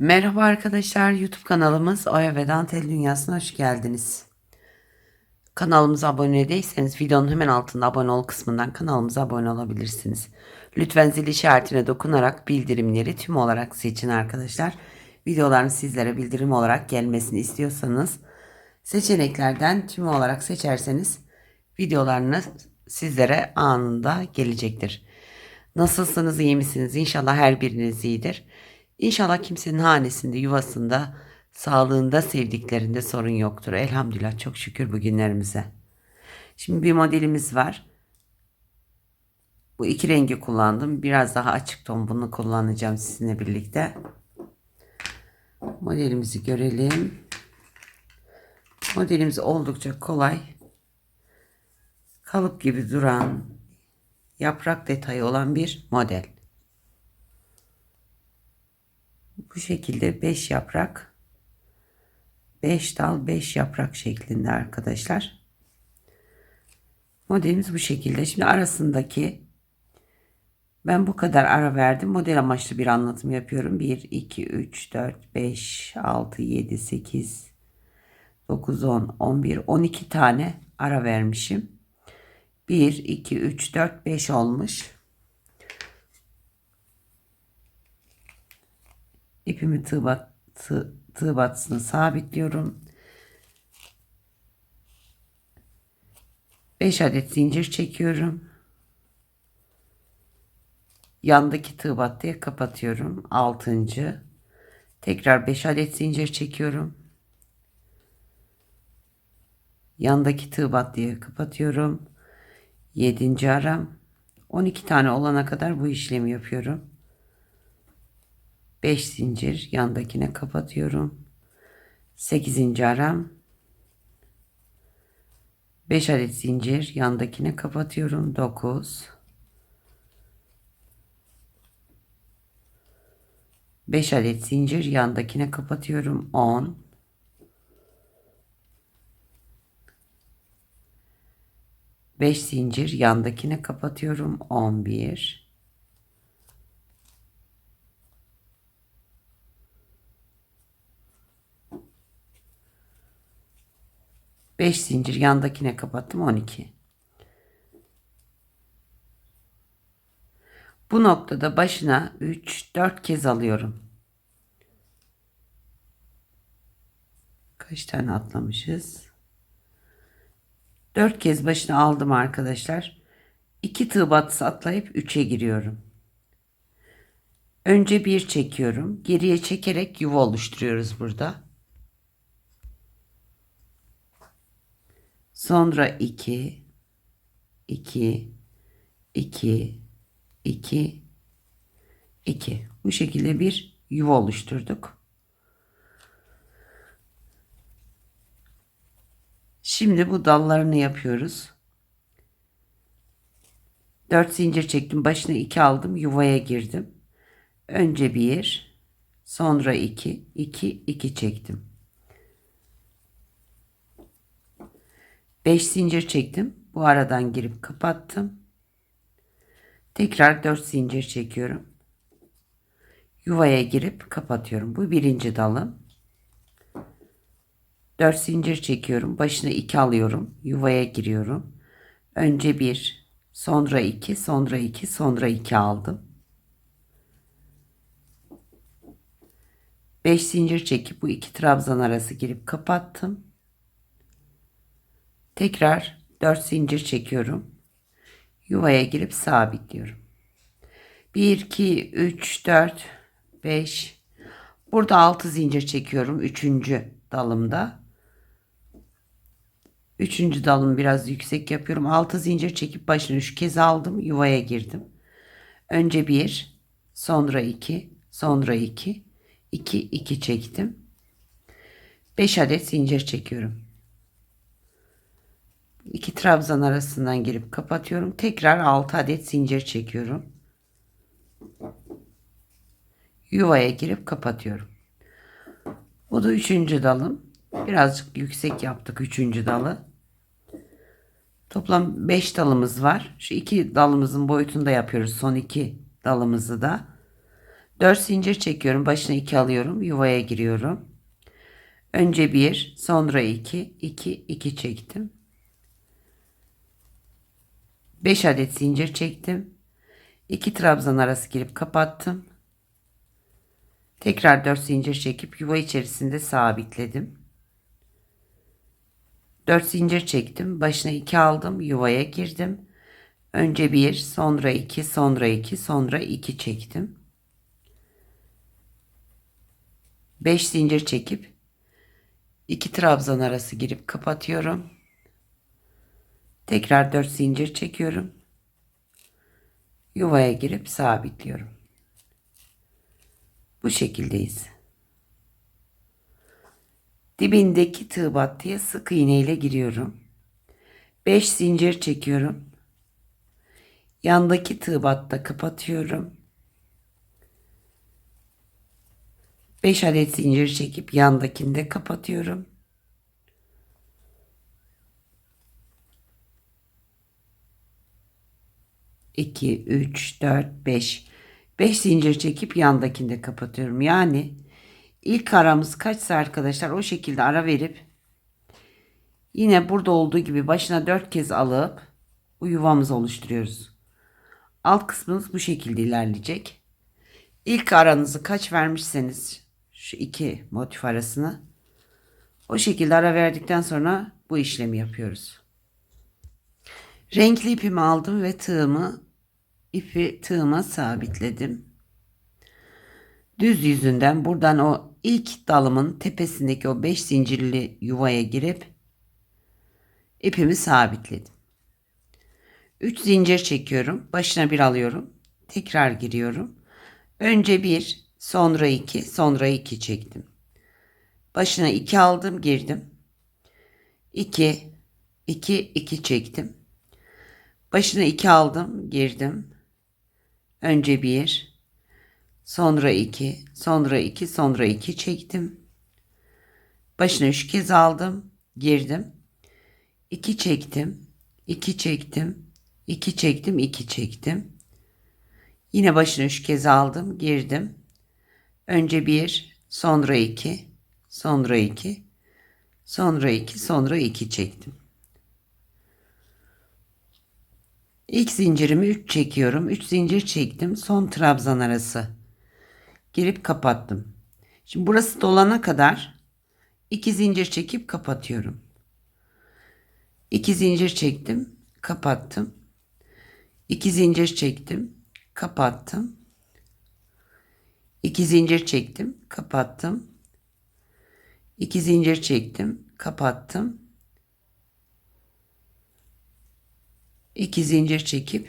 Merhaba arkadaşlar YouTube kanalımız Oya ve Dantel Dünyası'na hoş geldiniz. Kanalımıza abone değilseniz videonun hemen altında abone ol kısmından kanalımıza abone olabilirsiniz. Lütfen zil işaretine dokunarak bildirimleri tüm olarak seçin arkadaşlar. Videoların sizlere bildirim olarak gelmesini istiyorsanız seçeneklerden tüm olarak seçerseniz videolarınız sizlere anında gelecektir. Nasılsınız, iyi misiniz? İnşallah her biriniz iyidir. İnşallah kimsenin hanesinde, yuvasında, sağlığında, sevdiklerinde sorun yoktur. Elhamdülillah çok şükür bugünlerimize. Şimdi bir modelimiz var. Bu iki rengi kullandım. Biraz daha açık ton bunu kullanacağım sizinle birlikte. Modelimizi görelim. Modelimiz oldukça kolay. Kalıp gibi duran, yaprak detayı olan bir model. Bu şekilde 5 yaprak 5 dal 5 yaprak şeklinde arkadaşlar. Modelimiz bu şekilde. Şimdi arasındaki ben bu kadar ara verdim. Model amaçlı bir anlatım yapıyorum. 1, 2, 3, 4, 5, 6, 7, 8, 9, 10, 11, 12 tane ara vermişim. 1, 2, 3, 4, 5 olmuş. İpimi tığ, bat, tığ, tığ batısına sabitliyorum. 5 adet zincir çekiyorum. Yandaki tığ battıya kapatıyorum. 6. Tekrar 5 adet zincir çekiyorum. Yandaki tığ battıya kapatıyorum. 7. aram. 12 tane olana kadar bu işlemi yapıyorum. 5 zincir yandakine kapatıyorum. 8. aram 5 adet zincir yandakine kapatıyorum. 9 5 adet zincir yandakine kapatıyorum. 10 5 zincir yandakine kapatıyorum. 11 5 zincir yandakine kapattım 12. Bu noktada başına 3 4 kez alıyorum. Kaç tane atlamışız? 4 kez başına aldım arkadaşlar. 2 tığ batısı atlayıp 3'e giriyorum. Önce bir çekiyorum. Geriye çekerek yuva oluşturuyoruz burada. Sonra 2 2 2 2 2 bu şekilde bir yuva oluşturduk. Şimdi bu dallarını yapıyoruz. 4 zincir çektim. Başına 2 aldım. Yuvaya girdim. Önce 1, sonra 2, 2, 2 çektim. 5 zincir çektim. Bu aradan girip kapattım. Tekrar 4 zincir çekiyorum. Yuvaya girip kapatıyorum. Bu birinci dalım. 4 zincir çekiyorum. Başına 2 alıyorum. Yuvaya giriyorum. Önce 1, sonra 2, sonra 2, sonra 2 aldım. 5 zincir çekip bu iki trabzan arası girip kapattım. Tekrar 4 zincir çekiyorum. Yuvaya girip sabitliyorum. 1 2 3 4 5 Burada 6 zincir çekiyorum 3. dalımda. 3. dalımı biraz yüksek yapıyorum. 6 zincir çekip başını 3 kez aldım. Yuvaya girdim. Önce 1, sonra 2, sonra 2, 2 2 çektim. 5 adet zincir çekiyorum. İki trabzan arasından girip kapatıyorum. Tekrar 6 adet zincir çekiyorum. Yuvaya girip kapatıyorum. Bu da üçüncü dalım. Birazcık yüksek yaptık üçüncü dalı. Toplam 5 dalımız var. Şu iki dalımızın boyutunda yapıyoruz. Son iki dalımızı da. 4 zincir çekiyorum. Başına 2 alıyorum. Yuvaya giriyorum. Önce 1, sonra 2, 2, 2 çektim. 5 adet zincir çektim. 2 trabzan arası girip kapattım. Tekrar 4 zincir çekip yuva içerisinde sabitledim. 4 zincir çektim. Başına 2 aldım. Yuvaya girdim. Önce 1, sonra 2, sonra 2, sonra 2 çektim. 5 zincir çekip 2 trabzan arası girip kapatıyorum. Tekrar 4 zincir çekiyorum. Yuvaya girip sabitliyorum. Bu şekildeyiz. Dibindeki tığ battıya sık iğne ile giriyorum. 5 zincir çekiyorum. Yandaki tığ batta kapatıyorum. 5 adet zincir çekip yandakinde kapatıyorum. İki, üç, dört, beş. Beş zincir çekip yandakinde kapatıyorum. Yani ilk aramız kaçsa arkadaşlar o şekilde ara verip yine burada olduğu gibi başına dört kez alıp yuvamızı oluşturuyoruz. Alt kısmımız bu şekilde ilerleyecek. İlk aranızı kaç vermişseniz şu iki motif arasını o şekilde ara verdikten sonra bu işlemi yapıyoruz. Renkli ipimi aldım ve tığımı ipi tığıma sabitledim. Düz yüzünden buradan o ilk dalımın tepesindeki o 5 zincirli yuvaya girip ipimi sabitledim. 3 zincir çekiyorum. Başına bir alıyorum. Tekrar giriyorum. Önce bir, sonra iki, sonra iki çektim. Başına iki aldım, girdim. 2 2 2 çektim. Başına iki aldım, girdim. Önce bir, sonra iki, sonra iki, sonra iki çektim. Başına üç kez aldım, girdim. 2 çektim, 2 çektim, 2 çektim, 2 çektim. Yine başına üç kez aldım, girdim. Önce bir, sonra iki, sonra iki, sonra iki, sonra iki çektim. İlk zincirimi 3 çekiyorum. 3 zincir çektim. Son trabzan arası. Girip kapattım. Şimdi burası dolana kadar 2 zincir çekip kapatıyorum. 2 zincir çektim, kapattım. 2 zincir çektim, kapattım. 2 zincir çektim, kapattım. 2 zincir çektim, kapattım. 2 zincir çekip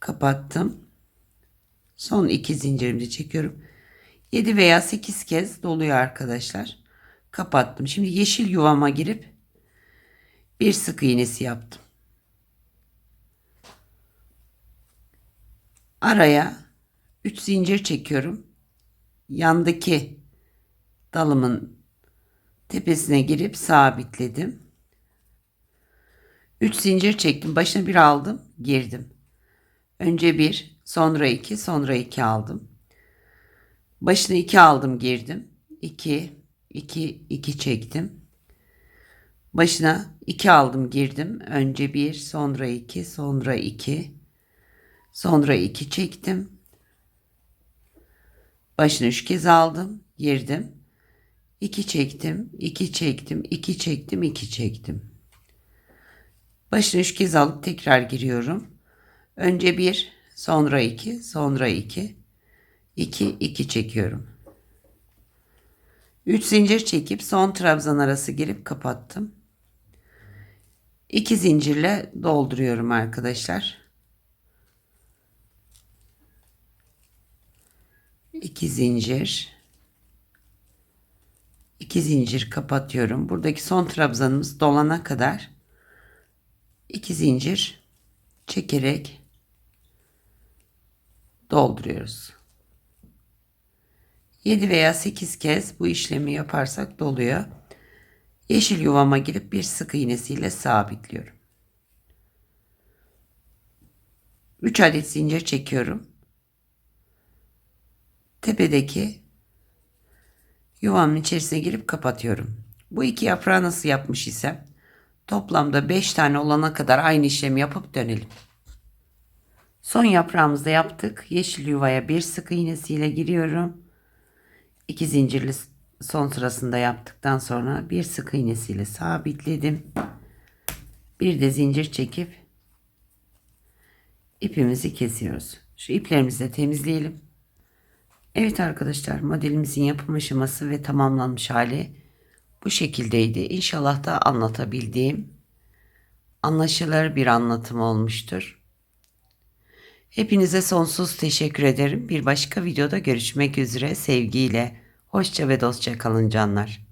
kapattım. Son 2 zincirimi çekiyorum. 7 veya 8 kez doluyor arkadaşlar. Kapattım. Şimdi yeşil yuvama girip bir sık iğnesi yaptım. Araya 3 zincir çekiyorum. Yandaki dalımın tepesine girip sabitledim. 3 zincir çektim. Başına bir aldım. Girdim. Önce bir, sonra iki, sonra iki aldım. Başına iki aldım, girdim. 2, 2, 2 çektim. Başına iki aldım, girdim. Önce bir, sonra iki, sonra iki, sonra iki çektim. Başına üç kez aldım, girdim. 2 çektim, 2 çektim, 2 çektim, 2 çektim. Başını üç kez alıp tekrar giriyorum. Önce bir, sonra iki, sonra iki, iki, iki çekiyorum. Üç zincir çekip son trabzan arası girip kapattım. İki zincirle dolduruyorum arkadaşlar. İki zincir. iki zincir kapatıyorum. Buradaki son trabzanımız dolana kadar 2 zincir çekerek dolduruyoruz. 7 veya 8 kez bu işlemi yaparsak doluyor. Yeşil yuvama girip bir sık iğnesiyle sabitliyorum. 3 adet zincir çekiyorum. tepedeki yuvamın içerisine girip kapatıyorum. Bu iki yaprağı nasıl yapmış isem toplamda 5 tane olana kadar aynı işlemi yapıp dönelim. Son yaprağımızı da yaptık. Yeşil yuvaya bir sık iğnesiyle giriyorum. İki zincirli son sırasında yaptıktan sonra bir sık iğnesiyle sabitledim. Bir de zincir çekip ipimizi kesiyoruz. Şu iplerimizi de temizleyelim. Evet arkadaşlar modelimizin yapım aşaması ve tamamlanmış hali bu şekildeydi. İnşallah da anlatabildiğim anlaşılır bir anlatım olmuştur. Hepinize sonsuz teşekkür ederim. Bir başka videoda görüşmek üzere sevgiyle. Hoşça ve dostça kalın canlar.